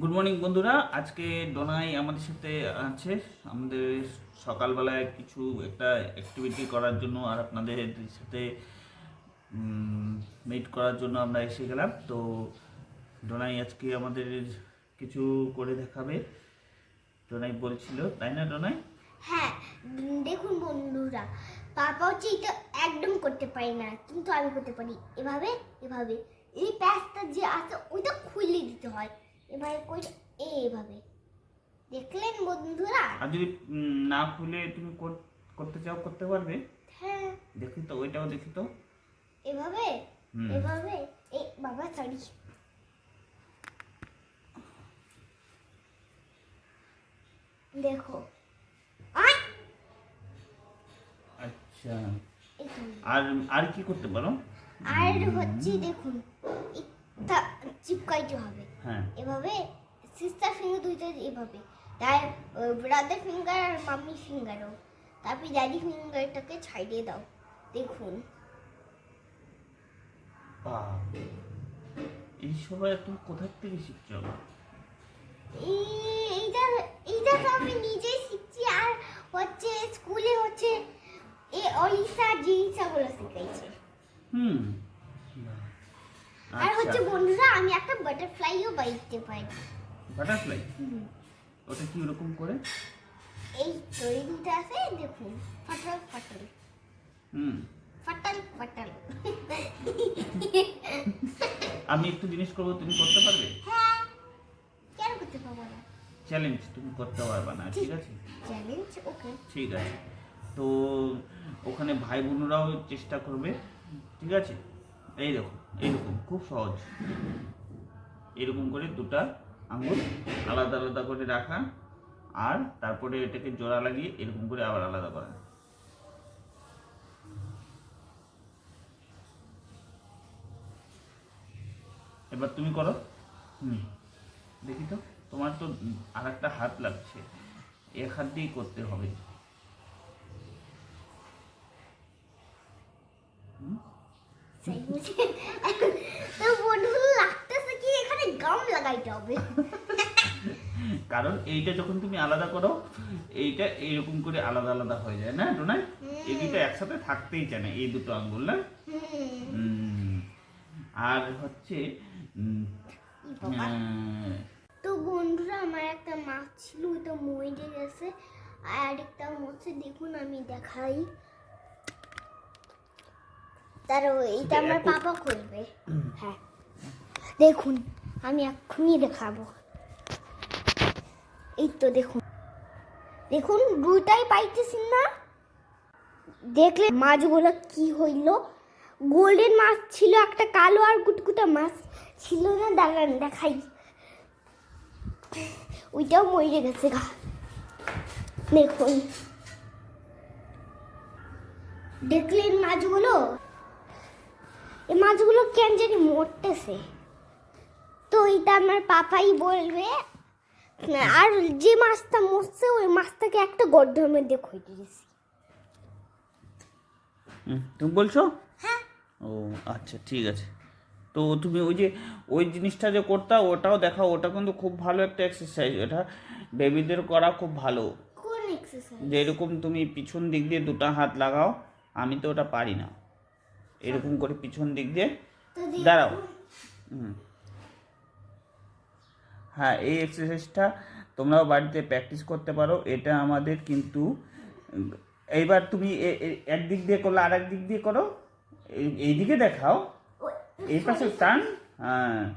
Good morning বন্ধুরা। আজকে ডোনাই আমাদের সাথে আছে। আমাদের সকালবেলায় কিছু একটা অ্যাক্টিভিটি করার জন্য আর আপনাদের সাথে মিট করার জন্য আমরা এসে গেলাম। তো ডোনাই আজকে আমাদের কিছু করে দেখাবে। ডোনাই বলছিল, তাই না ডোনাই? হ্যাঁ দেখুন বন্ধুরা পাপা হচ্ছে এটা একদম করতে পারি না, কিন্তু আমি করতে পারি। এভাবে এভাবে। এই প্যাচটা যে আছে, ওইটা খুলে দিতে হয়। এভাবে করে এইভাবে। দেখলেন বন্ধুরা? আর যদি না খুলে তুমি করতে চাও করতে পারবে। হ্যাঁ। দেখি তো ওইটাও দেখি তো। এভাবে? এভাবে? এই বাবা সরি দেখো। আচ্ছা। আর আর কি করতে পারো? আর হচ্ছে দেখুন চিপকাইতে হবে। এভাবে সিস্টার ফিঙ্গার দুইটা এভাবে। তাই ব্রাদার ফিঙ্গার আর মাম্মি ফিঙ্গারও তারপরে ড্যাডি ফিঙ্গারটাকে ছাইড়ে দাও। দেখুন। এই সবাই তুমি কোথা থেকে শিখছো এই এইটা এইটা তো আমি নিজেই শিখছি। আর হচ্ছে স্কুলে হচ্ছে এই অলিসা জিনিসগুলো শিখাইছে। হুম। আর হচ্ছে আচ্ছা বন্ধুরা আমি একটা বাটারফ্লাইও বাইতে পারি বাটারফ্লাই? ওটা কি ওরকম করে? এই তৈরিটা আছে দেখুন ফাটাল ফাটাল। হুম। ফাটাল ফাটাল। আমি একটু জিনিস করব তুমি করতে পারবে? হ্যাঁ। কেন করতে পারব না? চ্যালেঞ্জ তুমি করতে পারবে না ঠিক আছে? চ্যালেঞ্জ ওকে ঠিক আছে। তো ওখানে ভাই বোনরাও চেষ্টা করবে ঠিক আছে? এই দেখো এইরকম খুব সহজ। এরকম করে দুটা আঙুল আলাদা আলাদা করে রাখা, আর তারপরে এটাকে জোড়া লাগিয়ে এরকম করে আবার আলাদা করা। এবার তুমি করো। হুম, দেখি তো, তোমার তো আর একটা হাত লাগছে। এক হাত দিয়েই করতে হবে। বুঝে তো বন্ধু লাগতেছে কি এখানে গাম লাগাইতে হবে কারণ এইটা যখন তুমি আলাদা করো এইটা এইরকম করে আলাদা আলাদা হয়ে যায় না ডোনাই এই দুটো একসাথে থাকতেই চায় না এই দুটো আঙ্গুল না? আর হচ্ছে তো বন্ধুরা আমার একটা মাছ ছিল ওটা মরে গেছে। আর একটা হচ্ছে দেখুন আমি দেখাই। তার এইটা আমার পাপা করবে। হ্যাঁ। দেখুন আমি এক্ষুনি দেখাবো। এই তো দেখুন। দেখুন দুটাই পাইতেছি না। দেখলে মাছগুলো কি হইল? গোল্ডেন মাছ ছিল একটা কালো আর কুটকুটা মাছ ছিল না? দাঁড়ান দেখাই। ওইটাও মরে গেছে গা। দেখুন। দেখলেন মাছগুলো? এই মাছগুলো কেন জানি মরতেছে। তো এটা আমার পাপাই বলবে আর যে মাছটা মরছে ওই মাছটাকে একটা গর্ধের মধ্যে খুঁজে দিয়েছি। তুমি বলছো? হ্যাঁ। ও আচ্ছা ঠিক আছে। তো তুমি ওই যে ওই জিনিসটা যে করতা ওটাও দেখাও ওটা কিন্তু খুব ভালো একটা এক্সারসাইজ ওটা বেবিদের করা খুব ভালো। কোন এক্সারসাইজ যে তুমি পিছন দিক দিয়ে দুটো হাত লাগাও আমি তো ওটা পারি না। এরকম করে পিছন দিক দিয়ে দাঁড়াও। হুম। হ্যাঁ এই এক্সারসাইজটা তোমরাও বাড়িতে প্র্যাকটিস করতে পারো। এটা আমাদের কিন্তু এইবার তুমি একদিক দিয়ে করলে আর দিক দিয়ে করো। এই- এইদিকে দেখাও। এই পাশে টান। হ্যাঁ।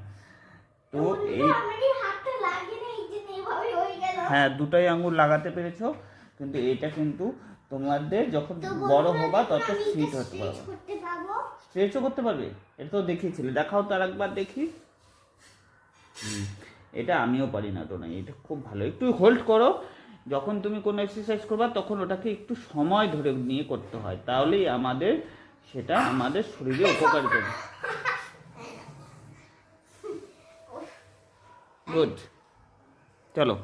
তো এই হয়ে হ্যাঁ দুটাই আঙুল লাগাতে পেরেছ। কিন্তু এটা কিন্তু তোমাদের যখন বড় হবা তত ফিট হতে পারবে। স্ট্রেচও করতে পারবে? এটা তো দেখিয়েছিলে। দেখাও তো আর একবার দেখি এটা আমিও পারি না তো না এটা খুব ভালো। একটু হোল্ড করো। যখন তুমি কোনো এক্সারসাইজ করবা তখন ওটাকে একটু সময় ধরে নিয়ে করতে হয়। তাহলেই আমাদের সেটা আমাদের শরীরে উপকারিত হবে গুড চলো।